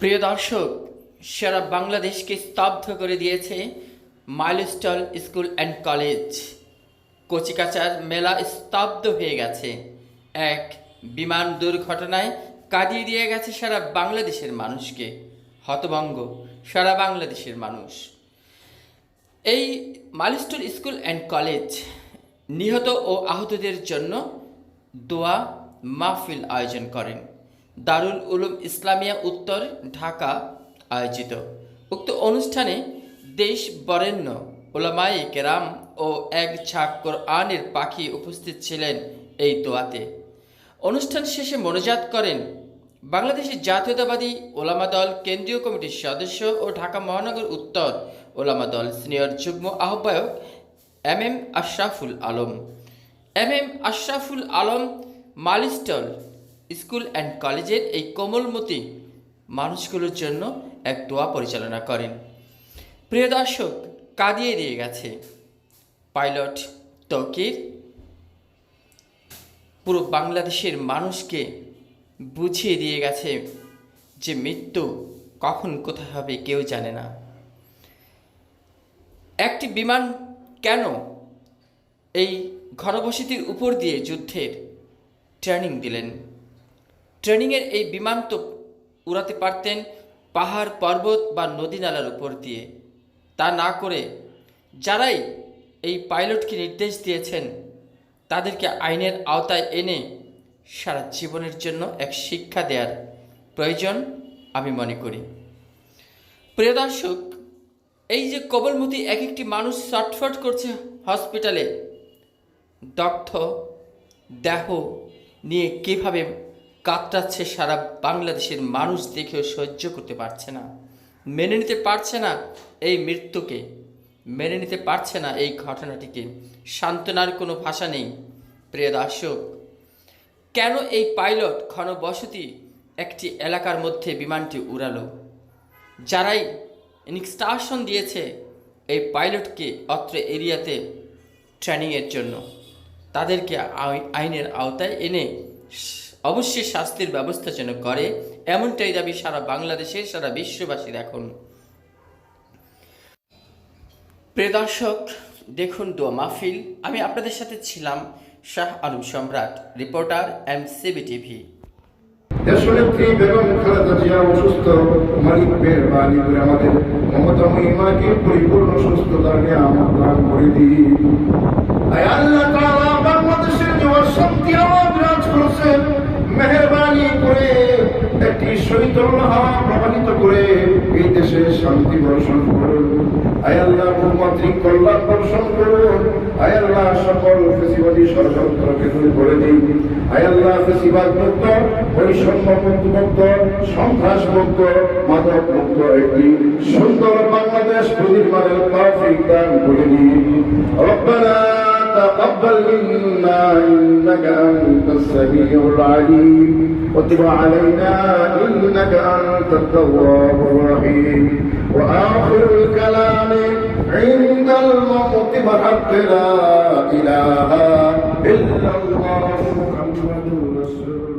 প্রিয় দর্শক, সারা বাংলাদেশকে স্তব্ধ করে দিয়েছে মাইলস্টল স্কুল অ্যান্ড কলেজ। কচিকাচার মেলা স্তব্ধ হয়ে গেছে। এক বিমান দুর্ঘটনায় কাঁদিয়ে দিয়ে গেছে সারা বাংলাদেশের মানুষকে। হতভঙ্গ সারা বাংলাদেশের মানুষ। এই মাইলস্টোন স্কুল অ্যান্ড কলেজ নিহত ও আহতদের জন্য দোয়া মাহফিল আয়োজন করেন। দারুল উলুম ইসলামিয়া উত্তর ঢাকা আয়োজিত। উক্ত অনুষ্ঠানে দেশ বরেণ্য ওলামাই কেরাম ও এক ঝাঁক কোরআনের পাখি উপস্থিত ছিলেন এই দোয়াতে। অনুষ্ঠান শেষে মনোজাত করেন বাংলাদেশের জাতীয়তাবাদী ওলামা দল কেন্দ্রীয় কমিটির সদস্য ও ঢাকা মহানগর উত্তর ওলামা দল সিনিয়র যুগ্ম আহ্বায়ক M M Ashraful Alam. M M Ashraful Alam Milestone school and কলেজের এই কোমলমতি মানুষগুলোর জন্য এক দোয়া পরিচালনা করেন। প্রিয় দর্শক, কাঁদিয়ে দিয়ে গেছে। পাইলট তকির পুরো বাংলাদেশের মানুষকে বুঝিয়ে দিয়ে গেছে যে মৃত্যু কখন কোথায় হবে কেউ জানে না। একটি বিমান কেন এই ঘনবসতির উপর দিয়ে যুদ্ধের ট্রেনিং দিলেন? ট্রেনিংয়ের এই বিমান তো উড়াতে পারতেন পাহাড়, পর্বত বা নদী নালার উপর দিয়ে। তা না করে যারাই এই পাইলটকে নির্দেশ দিয়েছেন, তাদেরকে আইনের আওতায় এনে সারা জীবনের জন্য এক শিক্ষা দেওয়ার প্রয়োজন আমি মনে করি। প্রিয় দর্শক, এই যে কবলমতি এক একটি মানুষ ছটফট করছে হসপিটালে, দগ্ধ, দেহ নিয়ে কীভাবে কাতরাচ্ছে সারা বাংলাদেশের মানুষ দেখেও সহ্য করতে পারছে না। মেনে নিতে পারছে না এই মৃত্যুকে। মেনে নিতে পারছে না এই ঘটনাটিকে। সান্ত্বনার কোনো ভাষা নেই, প্রিয় দর্শক। কেন এই পাইলট ঘনবসতি একটি এলাকার মধ্যে বিমানটি উড়ালো? যারাই ইনস্ট্রাকশন দিয়েছে এই পাইলটকে অত্র এরিয়াতে ট্রেনিংয়ের জন্য, তাদেরকে আই- আইনের আওতায় এনে অবশ্যই শাস্তির ব্যবস্থা যেন করে, এমনটাই দাবি সারা বাংলাদেশের সারা বিশ্ববাসীর এখন। প্রিয় দর্শক, দেখুন দোয়া মাহফিল। আমি আপনাদের সাথে ছিলাম শাহ আলম সম্রাট, রিপোর্টার এম সিবি টিভি। দেশনেত্রী বেগম খালেদা জিয়া অসুস্থ, মালিক মেহরবানি করে আমাদের মমতা মহিমাকে পরিপূর্ণ সুস্থতা নিয়ে আমার করে দিই আল্লাহ তাআলা বাংলাদেশের যে অশান্তি আমার বিরাজ করছে মেহরবানি করে শৈতন্য হাওয়া প্রবাহিত করে এই দেশে শান্তি বর্ষণ করুন। আয়াল্লাহ ভূমাত্রিক কল্যাণ বর্ষণ করুন। আয়াল্লাহ সকল ফেসিবাদী ষড়যন্ত্রকে দূর করে দিন। আয়াল্লাহ ফেসিবাদ মুক্ত, বৈষম্য মুক্ত সন্ত্রাস মুক্ত, মাদক মুক্ত একটি সুন্দর বাংলাদেশ প্রতিপালের তৌফিক দান করে দিন। রব্বানা إنك أنت السميع العليم. وتب علينا إنك أنت التواب الرحيم. وآخر الكلام عند الموت بحق لا إله إلا الله محمد رسول الله.